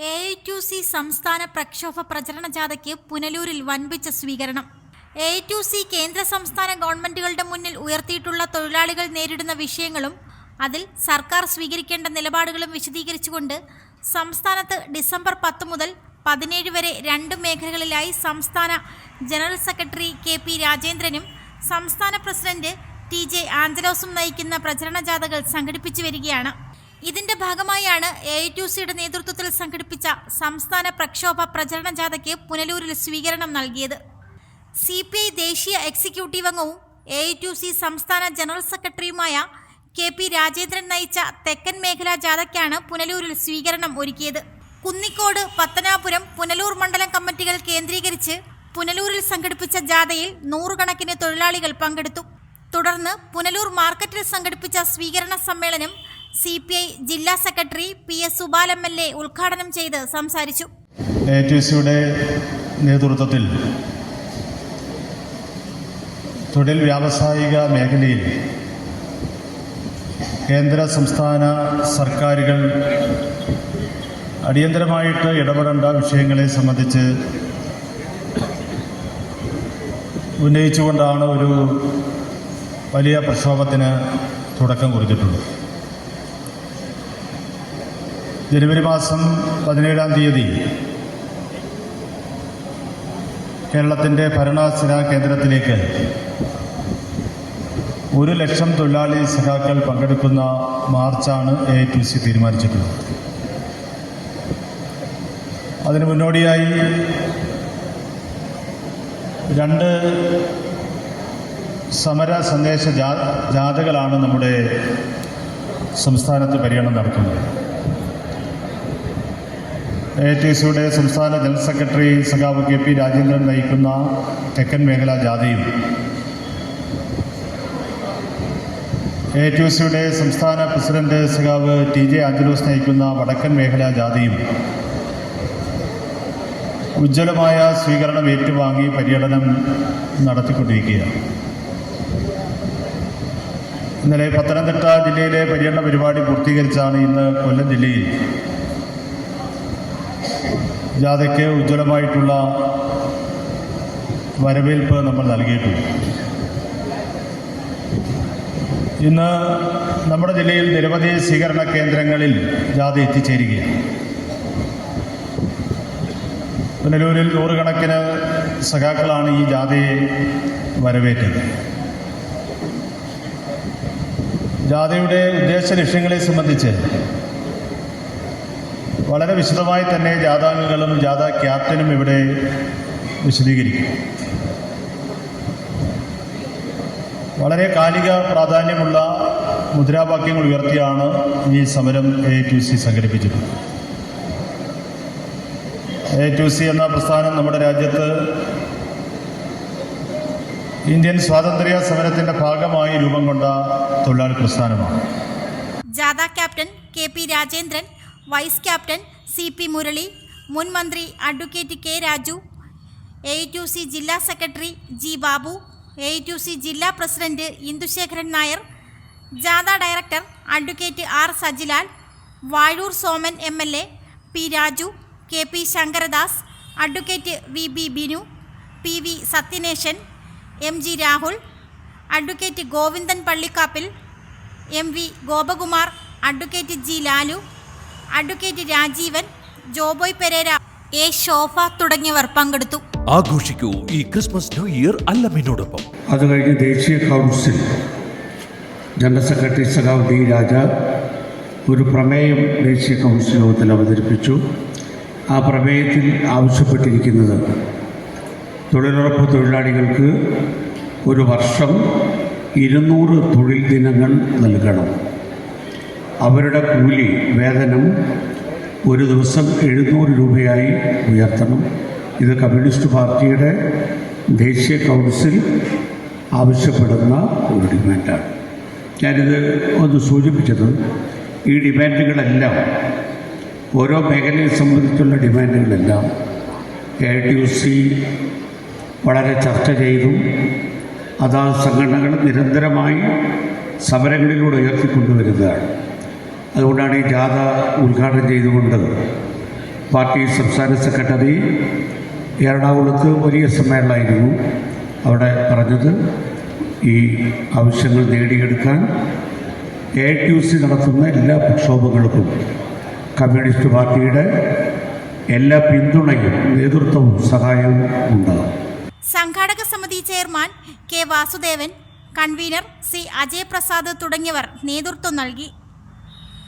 A I to C സംസ്ഥാന പ്രക്ഷോഭ പ്രചരണ ജാഥയ്ക്ക് പുനലൂരിൽ വൻപിച്ച സ്വീകരണം. എ ടു സി കേന്ദ്ര സംസ്ഥാന ഗവൺമെന്റുകളുടെ മുന്നിൽ ഉയർത്തിയിട്ടുള്ള തൊഴിലാളികൾ നേരിടുന്ന വിഷയങ്ങളും അതിൽ സർക്കാർ സ്വീകരിക്കേണ്ട നിലപാടുകളും വിശദീകരിച്ചുകൊണ്ട് സംസ്ഥാനത്ത് ഡിസംബർ പത്ത് മുതൽ പതിനേഴ് വരെ രണ്ട് മേഖലകളിലായി സംസ്ഥാന ജനറൽ സെക്രട്ടറി കെ പി രാജേന്ദ്രനും സംസ്ഥാന പ്രസിഡന്റ് ടി ജെ ആഞ്ചലോസും നയിക്കുന്ന പ്രചരണ ജാഥകൾ സംഘടിപ്പിച്ചു വരികയാണ്. ഇതിന്റെ ഭാഗമായാണ് എ ടു സിയുടെ നേതൃത്വത്തിൽ സംഘടിപ്പിച്ച സംസ്ഥാന പ്രക്ഷോഭ പ്രചരണ ജാഥയ്ക്ക് പുനലൂരിൽ സ്വീകരണം നൽകിയത്. സി പി ഐ ദേശീയ എക്സിക്യൂട്ടീവ് അംഗവും എ ടു സി സംസ്ഥാന ജനറൽ സെക്രട്ടറിയുമായ കെ പി രാജേന്ദ്രൻ നയിച്ച തെക്കൻ മേഖലാ ജാഥയ്ക്കാണ് പുനലൂരിൽ സ്വീകരണം ഒരുക്കിയത്. കുന്നിക്കോട് പത്തനാപുരം പുനലൂർ മണ്ഡലം കമ്മിറ്റികൾ കേന്ദ്രീകരിച്ച് പുനലൂരിൽ സംഘടിപ്പിച്ച ജാഥയിൽ നൂറുകണക്കിന് തൊഴിലാളികൾ പങ്കെടുത്തു. തുടർന്ന് പുനലൂർ മാർക്കറ്റിൽ സംഘടിപ്പിച്ച സ്വീകരണ സമ്മേളനം സി പി ഐ ജില്ലാ secretary P S Subal M L A ഉദ്ഘാടനം ചെയ്ത് സംസാരിച്ചു. നേതൃത്വത്തിൽ തൊഴിൽ വ്യാവസായിക മേഖലയിൽ കേന്ദ്ര സംസ്ഥാന സർക്കാരുകൾ അടിയന്തരമായിട്ട് ഇടപെടേണ്ട വിഷയങ്ങളെ സംബന്ധിച്ച് ഉന്നയിച്ചുകൊണ്ടാണ് ഒരു വലിയ പ്രക്ഷോഭത്തിന് തുടക്കം കുറിച്ചിട്ടുള്ളത്. ജനുവരി മാസം പതിനേഴാം തീയതി കേരളത്തിന്റെ ഭരണസ്ഥിരാ കേന്ദ്രത്തിലേക്ക് ഒരു ലക്ഷം തൊഴിലാളി സഖാക്കൾ പങ്കെടുക്കുന്ന മാർച്ചാണ് എ ടി സി തീരുമാനിച്ചിട്ടുള്ളത്. അതിന് മുന്നോടിയായി രണ്ട് സമര സന്ദേശ ജാഥകളാണ് നമ്മുടെ സംസ്ഥാനത്ത് പര്യടനം നടത്തുന്നത്. എ ടി സിയുടെ സംസ്ഥാന ജനറൽ സെക്രട്ടറി സഖാവ് കെ പി രാജേന്ദ്രൻ നയിക്കുന്ന തെക്കൻ മേഖലാ ജാഥയും എ ടി സിയുടെ സംസ്ഥാന പ്രസിഡന്റ് സഖാവ് ടി ജെ ആഞ്ചലോസ് നയിക്കുന്ന വടക്കൻ മേഖലാ ജാഥയും ഉജ്ജ്വലമായ സ്വീകരണം ഏറ്റുവാങ്ങി പര്യടനം നടത്തിക്കൊണ്ടിരിക്കുകയാണ്. ഇന്നലെ പത്തനംതിട്ട ജില്ലയിലെ പര്യടന പരിപാടി പൂർത്തീകരിച്ചാണ് ഇന്ന് കൊല്ലം ജില്ലയിൽ ജാഥയ്ക്ക് ഉജ്ജ്വലമായിട്ടുള്ള വരവേൽപ്പ് നമ്മൾ നൽകിയിട്ടുണ്ട്. ഇന്ന് നമ്മുടെ ജില്ലയിൽ നിരവധി സ്വീകരണ കേന്ദ്രങ്ങളിൽ ജാഥ എത്തിച്ചേരുകയാണ്. പുനലൂരിൽ നൂറുകണക്കിന് സഖാക്കളാണ് ഈ ജാഥയെ വരവേറ്റത്. ജാഥയുടെ ഉദ്ദേശ ലക്ഷ്യങ്ങളെ സംബന്ധിച്ച് വളരെ വിശദമായി തന്നെ ജാഥാംഗങ്ങളും ജാഥ ക്യാപ്റ്റനും ഇവിടെ വിശദീകരിക്കും. വളരെ കാലിക പ്രാധാന്യമുള്ള മുദ്രാവാക്യങ്ങൾ ഉയർത്തിയാണ് ഈ സമരം എ ടു സി സംഘടിപ്പിച്ചത്. എ ടു സി എന്ന പ്രസ്ഥാനം നമ്മുടെ രാജ്യത്ത് ഇന്ത്യൻ സ്വാതന്ത്ര്യ സമരത്തിന്റെ ഭാഗമായി രൂപം കൊണ്ട തൊഴിലാളി പ്രസ്ഥാനമാണ്. ജാഥ captain K P Rajendran vice captain C P Murali മുൻ മന്ത്രി advocate K Raju A two C ജില്ലാ secretary G Babu A two C ജില്ലാ പ്രസിഡന്റ് ഇന്ദുശേഖരൻ നായർ ജാഥ director advocate R Sajilal Vazhoor Soman M L A P Raju K P Sankaradas advocate V B Binu P V Sathyanesan M G Rahul advocate Govindan Pallikkappil M V Gopakumar advocate G Lalu advocate Rajeevan Joboy Pereira A Shobha തുടങ്ങിയവർ പങ്കെടുത്തു. ആഘോഷിക്കൂ ഈ Christmas new year അല്ലമിനോടൊപ്പം. അത് കഴിഞ്ഞ് ദേശീയ council general secretary സഖാവ് D Raja ഒരു പ്രമേയം ദേശീയ കൗൺസിൽ യോഗത്തിൽ അവതരിപ്പിച്ചു. ആ പ്രമേയത്തിൽ ആവശ്യപ്പെട്ടിരിക്കുന്നത് തൊഴിലുറപ്പ് തൊഴിലാളികൾക്ക് ഒരു വർഷം ഇരുന്നൂറ് തൊഴിൽ ദിനങ്ങൾ നൽകണം. അവരുടെ കൂലി വേതനം ഒരു ദിവസം എഴുന്നൂറ് രൂപയായി ഉയർത്തണം. ഇത് കമ്മ്യൂണിസ്റ്റ് പാർട്ടിയുടെ ദേശീയ കൗൺസിൽ ആവശ്യപ്പെടുന്ന ഒരു ഡിമാൻഡാണ്. ഞാനിത് ഒന്ന് സൂചിപ്പിച്ചത് ഈ ഡിമാൻഡുകളെല്ലാം ഓരോ മേഖലയെ സംബന്ധിച്ചുള്ള ഡിമാൻഡുകളെല്ലാം എ ടി യു സി വളരെ ചർച്ച ചെയ്തു അതാത് സംഘടനകൾ നിരന്തരമായി സമരങ്ങളിലൂടെ ഉയർത്തിക്കൊണ്ടുവരുന്നതാണ്. ഈ ജാഥ ഉദ്ഘാടനം ചെയ്തുകൊണ്ട് പാർട്ടി സംസ്ഥാന സെക്രട്ടറി എറണാകുളത്ത് വലിയ സമ്മേളനമായിരുന്നു. അവിടെ പറഞ്ഞത് ഈ ആവശ്യങ്ങൾ നേടിയെടുക്കാൻ എ ടി സി നടത്തുന്ന എല്ലാ പ്രക്ഷോഭങ്ങൾക്കും കമ്മ്യൂണിസ്റ്റ് പാർട്ടിയുടെ എല്ലാ പിന്തുണയും നേതൃത്വവും സഹായവും ഉണ്ടാകും. സംഘാടക സമിതി chairman K Vasudevan convener C Ajay Prasad തുടങ്ങിയവർ നേതൃത്വം നൽകി.